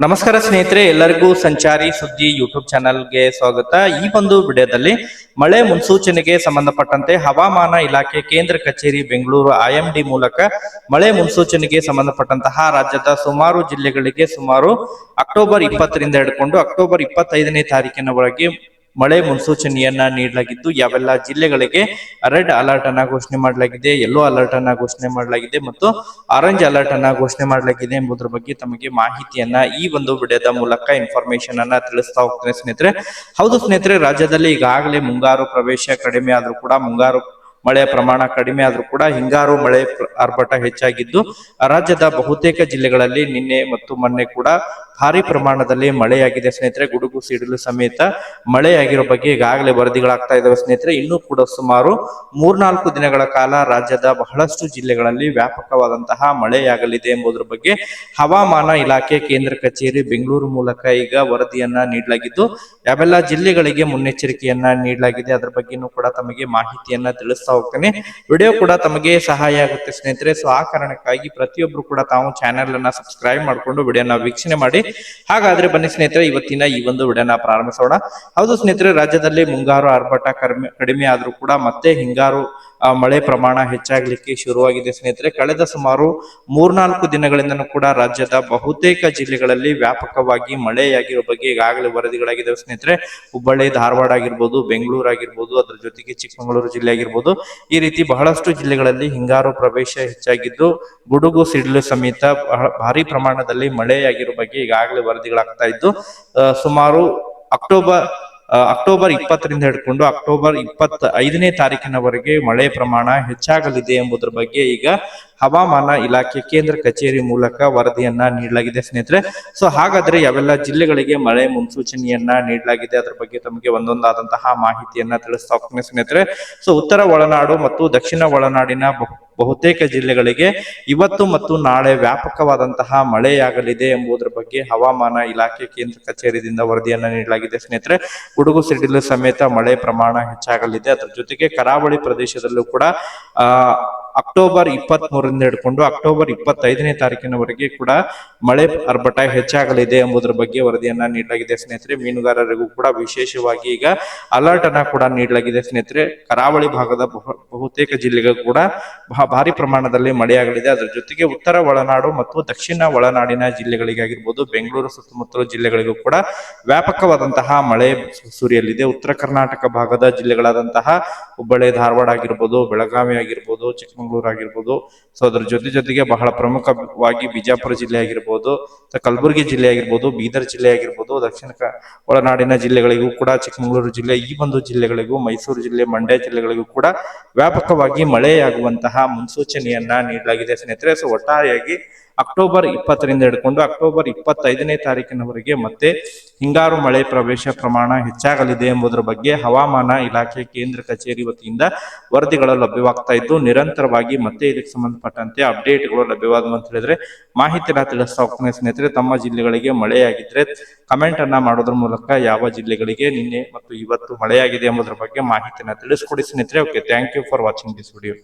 ನಮಸ್ಕಾರ ಸ್ನೇಹಿತರೆ, ಎಲ್ಲರಿಗೂ ಸಂಚಾರಿ ಸುದ್ದಿ ಯೂಟ್ಯೂಬ್ ಚಾನೆಲ್ಗೆ ಸ್ವಾಗತ. ಈ ಒಂದು ವಿಡಿಯೋದಲ್ಲಿ ಮಳೆ ಮುನ್ಸೂಚನೆಗೆ ಸಂಬಂಧಪಟ್ಟಂತೆ ಹವಾಮಾನ ಇಲಾಖೆ ಕೇಂದ್ರ ಕಚೇರಿ ಬೆಂಗಳೂರು ಐಎಂಡಿ ಮೂಲಕ ಮಳೆ ಮುನ್ಸೂಚನೆಗೆ ಸಂಬಂಧಪಟ್ಟಂತಹ ರಾಜ್ಯದ ಸುಮಾರು ಜಿಲ್ಲೆಗಳಿಗೆ ಸುಮಾರು ಅಕ್ಟೋಬರ್ ಇಪ್ಪತ್ತರಿಂದ ಹಿಡ್ಕೊಂಡು ಅಕ್ಟೋಬರ್ ಇಪ್ಪತ್ತೈದನೇ ತಾರೀಕಿನವರೆಗೆ ಮಳೆ ಮುನ್ಸೂಚನೆಯನ್ನ ನೀಡಲಾಗಿದ್ದು, ಯಾವೆಲ್ಲ ಜಿಲ್ಲೆಗಳಿಗೆ ರೆಡ್ ಅಲರ್ಟ್ ಅನ್ನ ಘೋಷಣೆ ಮಾಡಲಾಗಿದೆ, ಯೆಲ್ಲೋ ಅಲರ್ಟ್ ಅನ್ನ ಘೋಷಣೆ ಮಾಡಲಾಗಿದೆ ಮತ್ತು ಆರೆಂಜ್ ಅಲರ್ಟ್ ಅನ್ನ ಘೋಷಣೆ ಮಾಡಲಾಗಿದೆ ಎಂಬುದರ ಬಗ್ಗೆ ತಮಗೆ ಮಾಹಿತಿಯನ್ನ ಈ ಒಂದು ವಿಡಿಯೋದ ಮೂಲಕ ಇನ್ಫಾರ್ಮೇಶನ್ ಅನ್ನ ತಿಳಿಸ್ತಾ ಹೋಗ್ತೇನೆ ಸ್ನೇಹಿತರೆ. ಹೌದು ಸ್ನೇಹಿತರೆ, ರಾಜ್ಯದಲ್ಲಿ ಈಗಾಗಲೇ ಮುಂಗಾರು ಪ್ರವೇಶ ಕಡಿಮೆ ಆದ್ರೂ ಕೂಡ ಮುಂಗಾರು ಮಳೆಯ ಪ್ರಮಾಣ ಕಡಿಮೆ ಆದ್ರೂ ಕೂಡ ಹಿಂಗಾರು ಮಳೆ ಆರ್ಭಟ ಹೆಚ್ಚಾಗಿದ್ದು, ರಾಜ್ಯದ ಬಹುತೇಕ ಜಿಲ್ಲೆಗಳಲ್ಲಿ ನಿನ್ನೆ ಮತ್ತು ಮೊನ್ನೆ ಕೂಡ ಭಾರಿ ಪ್ರಮಾಣದಲ್ಲಿ ಮಳೆಯಾಗಿದೆ. ಸ್ನೇಹಿತರೆ, ಗುಡುಗು ಸಿಡಿಲು ಸಮೇತ ಮಳೆಯಾಗಿರೋ ಬಗ್ಗೆ ಈಗಾಗಲೇ ವರದಿಗಳಾಗ್ತಾ ಇದಾವೆ. ಸ್ನೇಹಿತರೆ, ಇನ್ನೂ ಕೂಡ ಸುಮಾರು ಮೂರ್ನಾಲ್ಕು ದಿನಗಳ ಕಾಲ ರಾಜ್ಯದ ಬಹಳಷ್ಟು ಜಿಲ್ಲೆಗಳಲ್ಲಿ ವ್ಯಾಪಕವಾದಂತಹ ಮಳೆಯಾಗಲಿದೆ ಎಂಬುದರ ಬಗ್ಗೆ ಹವಾಮಾನ ಇಲಾಖೆ ಕೇಂದ್ರ ಕಚೇರಿ ಬೆಂಗಳೂರು ಮೂಲಕ ಈಗ ವರದಿಯನ್ನ ನೀಡಲಾಗಿದ್ದು, ಯಾವೆಲ್ಲ ಜಿಲ್ಲೆಗಳಿಗೆ ಮುನ್ನೆಚ್ಚರಿಕೆಯನ್ನ ನೀಡಲಾಗಿದೆ, ಅದರ ಬಗ್ಗೆನೂ ಕೂಡ ತಮಗೆ ಮಾಹಿತಿಯನ್ನ ತಿಳಿಸ್ತಾ ಹೋಗ್ತೇನೆ. ವಿಡಿಯೋ ಕೂಡ ತಮಗೆ ಸಹಾಯ ಆಗುತ್ತೆ ಸ್ನೇಹಿತರೆ. ಸೊ ಆ ಕಾರಣಕ್ಕಾಗಿ ಪ್ರತಿಯೊಬ್ರು ಕೂಡ ತಾವು ಚಾನೆಲ್ ಅನ್ನ ಸಬ್ಸ್ಕ್ರೈಬ್ ಮಾಡಿಕೊಂಡು ವಿಡಿಯೋನ ವೀಕ್ಷಣೆ ಮಾಡಿ. ಹಾಗಾದ್ರೆ ಬನ್ನಿ ಸ್ನೇಹಿತರೆ, ಇವತ್ತಿನ ಈ ಒಂದು ವಿಡಿಯೋನ ಪ್ರಾರಂಭಿಸೋಣ. ಹೌದು ಸ್ನೇಹಿತರೆ, ರಾಜ್ಯದಲ್ಲಿ ಮುಂಗಾರು ಆರ್ಭಟ ಕಡಿಮೆ ಕಡಿಮೆ ಆದ್ರೂ ಕೂಡ ಮತ್ತೆ ಹಿಂಗಾರು ಮಳೆ ಪ್ರಮಾಣ ಹೆಚ್ಚಾಗ್ಲಿಕ್ಕೆ ಶುರುವಾಗಿದೆ ಸ್ನೇಹಿತರೆ. ಕಳೆದ ಸುಮಾರು ಮೂರ್ನಾಲ್ಕು ದಿನಗಳಿಂದನೂ ಕೂಡ ರಾಜ್ಯದ ಬಹುತೇಕ ಜಿಲ್ಲೆಗಳಲ್ಲಿ ವ್ಯಾಪಕವಾಗಿ ಮಳೆಯಾಗಿರೋ ಬಗ್ಗೆ ಈಗಾಗಲೇ ವರದಿಗಳಾಗಿದ್ದಾವೆ ಸ್ನೇಹಿತರೆ. ಹುಬ್ಬಳ್ಳಿ, ಧಾರವಾಡ ಆಗಿರ್ಬೋದು ಬೆಂಗಳೂರು ಆಗಿರ್ಬೋದು ಅದ್ರ ಜೊತೆಗೆ ಚಿಕ್ಕಮಗಳೂರು ಜಿಲ್ಲೆ ಆಗಿರ್ಬೋದು. ಈ ರೀತಿ ಬಹಳಷ್ಟು ಜಿಲ್ಲೆಗಳಲ್ಲಿ ಹಿಂಗಾರು ಪ್ರವೇಶ ಹೆಚ್ಚಾಗಿದ್ದು, ಗುಡುಗು ಸಿಡಿಲು ಸಮೇತ ಭಾರಿ ಪ್ರಮಾಣದಲ್ಲಿ ಮಳೆಯಾಗಿರೋ ಬಗ್ಗೆ ಈಗಾಗಲೇ ವರದಿಗಳಾಗ್ತಾ ಇದ್ದು ಸುಮಾರು ಅಕ್ಟೋಬರ್ ಅಕ್ಟೋಬರ್ ಇಪ್ಪತ್ತರಿಂದ ಹಿಡ್ಕೊಂಡು ಅಕ್ಟೋಬರ್ ಇಪ್ಪತ್ತ ಐದನೇ ತಾರೀಕಿನವರೆಗೆ ಮಳೆ ಪ್ರಮಾಣ ಹೆಚ್ಚಾಗಲಿದೆ ಎಂಬುದರ ಬಗ್ಗೆ ಈಗ ಹವಾಮಾನ ಇಲಾಖೆ ಕೇಂದ್ರ ಕಚೇರಿ ಮೂಲಕ ವರದಿಯನ್ನ ನೀಡಲಾಗಿದೆ ಸ್ನೇಹಿತರೆ. ಸೊ ಹಾಗಾದ್ರೆ ಯಾವೆಲ್ಲ ಜಿಲ್ಲೆಗಳಿಗೆ ಮಳೆ ಮುನ್ಸೂಚನೆಯನ್ನ ನೀಡಲಾಗಿದೆ? ಅದರ ಬಗ್ಗೆ ತಮಗೆ ಒಂದೊಂದಾದಂತಹ ಮಾಹಿತಿಯನ್ನ ತಿಳಿಸ್ತಾ ಹೋಗ್ತೀನಿ ಸ್ನೇಹಿತರೆ. ಸೊ ಉತ್ತರ ಒಳನಾಡು ಮತ್ತು ದಕ್ಷಿಣ ಒಳನಾಡಿನ ಬಹುತೇಕ ಜಿಲ್ಲೆಗಳಿಗೆ ಇವತ್ತು ಮತ್ತು ನಾಳೆ ವ್ಯಾಪಕವಾದಂತಹ ಮಳೆಯಾಗಲಿದೆ ಎಂಬುದರ ಬಗ್ಗೆ ಹವಾಮಾನ ಇಲಾಖೆ ಕೇಂದ್ರ ಕಚೇರಿಯಿಂದ ವರದಿಯನ್ನು ನೀಡಲಾಗಿದೆ ಸ್ನೇಹಿತರೆ. ಗುಡುಗು, ಸಿಡಿಲು ಸಮೇತ ಮಳೆ ಪ್ರಮಾಣ ಹೆಚ್ಚಾಗಲಿದೆ. ಅದರ ಜೊತೆಗೆ ಕರಾವಳಿ ಪ್ರದೇಶದಲ್ಲೂ ಕೂಡ, ಆ ಅಕ್ಟೋಬರ್ ಇಪ್ಪತ್ತ್ ಮೂರರಿಂದ ಹಿಡ್ಕೊಂಡು ಅಕ್ಟೋಬರ್ ಇಪ್ಪತ್ತೈದನೇ ತಾರೀಕಿನವರೆಗೆ ಕೂಡ ಮಳೆ ಅರ್ಭಟ ಹೆಚ್ಚಾಗಲಿದೆ ಎಂಬುದರ ಬಗ್ಗೆ ವರದಿಯನ್ನ ನೀಡಲಾಗಿದೆ. ಸ್ನೇಹಿತರೆ, ಮೀನುಗಾರರಿಗೂ ಕೂಡ ವಿಶೇಷವಾಗಿ ಈಗ ಅಲರ್ಟ್ ಅನ್ನ ಕೂಡ ನೀಡಲಾಗಿದೆ. ಸ್ನೇಹಿತರೆ, ಕರಾವಳಿ ಭಾಗದ ಬಹು- ಬಹುತೇಕ ಜಿಲ್ಲೆಗಳು ಕೂಡ ಭಾರಿ ಪ್ರಮಾಣದಲ್ಲಿ ಮಳೆಯಾಗಲಿದೆ. ಅದರ ಜೊತೆಗೆ ಉತ್ತರ ಒಳನಾಡು ಮತ್ತು ದಕ್ಷಿಣ ಒಳನಾಡಿನ ಜಿಲ್ಲೆಗಳಿಗಾಗಿರ್ಬೋದು, ಬೆಂಗಳೂರು ಸುತ್ತಮುತ್ತಲ ಜಿಲ್ಲೆಗಳಿಗೂ ಕೂಡ ವ್ಯಾಪಕವಾದಂತಹ ಮಳೆ ಸುರಿಯಲಿದೆ. ಉತ್ತರ ಕರ್ನಾಟಕ ಭಾಗದ ಜಿಲ್ಲೆಗಳಾದಂತಹ ಹುಬ್ಬಳ್ಳಿ, ಧಾರವಾಡ ಆಗಿರ್ಬೋದು, ಬೆಳಗಾವಿ ಆಗಿರ್ಬೋದು, ಚಿಕ್ಕಮಗಳೂರು ಆಗಿರ್ಬೋದು. ಸೊ ಅದರ ಜೊತೆ ಜೊತೆಗೆ ಬಹಳ ಪ್ರಮುಖವಾಗಿ ಬಿಜಾಪುರ ಜಿಲ್ಲೆ ಆಗಿರ್ಬೋದು ಕಲಬುರಗಿ ಜಿಲ್ಲೆ ಆಗಿರ್ಬೋದು, ಬೀದರ್ ಜಿಲ್ಲೆ ಆಗಿರ್ಬೋದು, ದಕ್ಷಿಣ ಒಳನಾಡಿನ ಜಿಲ್ಲೆಗಳಿಗೂ ಕೂಡ ಚಿಕ್ಕಮಗಳೂರು ಜಿಲ್ಲೆ, ಈ ಒಂದು ಜಿಲ್ಲೆಗಳಿಗೂ, ಮೈಸೂರು ಜಿಲ್ಲೆ, ಮಂಡ್ಯ ಜಿಲ್ಲೆಗಳಿಗೂ ಕೂಡ ವ್ಯಾಪಕವಾಗಿ ಮಳೆಯಾಗುವಂತಹ ಮುನ್ಸೂಚನೆಯನ್ನ ನೀಡಲಾಗಿದೆ ಸ್ನೇಹಿತರೆ. ಸೊ ಒಟ್ಟಾರೆಯಾಗಿ ಅಕ್ಟೋಬರ್ ಇಪ್ಪತ್ತರಿಂದ ಹಿಡ್ಕೊಂಡು ಅಕ್ಟೋಬರ್ ಇಪ್ಪತ್ತೈದನೇ ತಾರೀಕಿನವರೆಗೆ ಮತ್ತೆ ಹಿಂಗಾರು ಮಳೆ ಪ್ರವೇಶ ಪ್ರಮಾಣ ಹೆಚ್ಚಾಗಲಿದೆ ಎಂಬುದರ ಬಗ್ಗೆ ಹವಾಮಾನ ಇಲಾಖೆ ಕೇಂದ್ರ ಕಚೇರಿ ವತಿಯಿಂದ ವರದಿಗಳು ಲಭ್ಯವಾಗ್ತಾ ಇದ್ದು ನಿರಂತರವಾಗಿ ಮತ್ತೆ ಇದಕ್ಕೆ ಸಂಬಂಧಪಟ್ಟಂತೆ ಅಪ್ಡೇಟ್ಗಳು ಲಭ್ಯವಾದವು ಅಂತ ಹೇಳಿದ್ರೆ ಮಾಹಿತಿನ ತಿಳಿಸ್ತಾ ಹೋಗ್ತಾನೆ ಸ್ನೇಹಿತರೆ. ತಮ್ಮ ಜಿಲ್ಲೆಗಳಿಗೆ ಮಳೆಯಾಗಿದ್ರೆ ಕಮೆಂಟ್ ಅನ್ನ ಮಾಡೋದ್ರ ಮೂಲಕ ಯಾವ ಜಿಲ್ಲೆಗಳಿಗೆ ನಿನ್ನೆ ಮತ್ತು ಇವತ್ತು ಮಳೆಯಾಗಿದೆ ಎಂಬುದರ ಬಗ್ಗೆ ಮಾಹಿತಿನ ತಿಳಿಸ್ಕೊಡಿ ಸ್ನೇಹಿತರೆ. Okay thank you for watching this video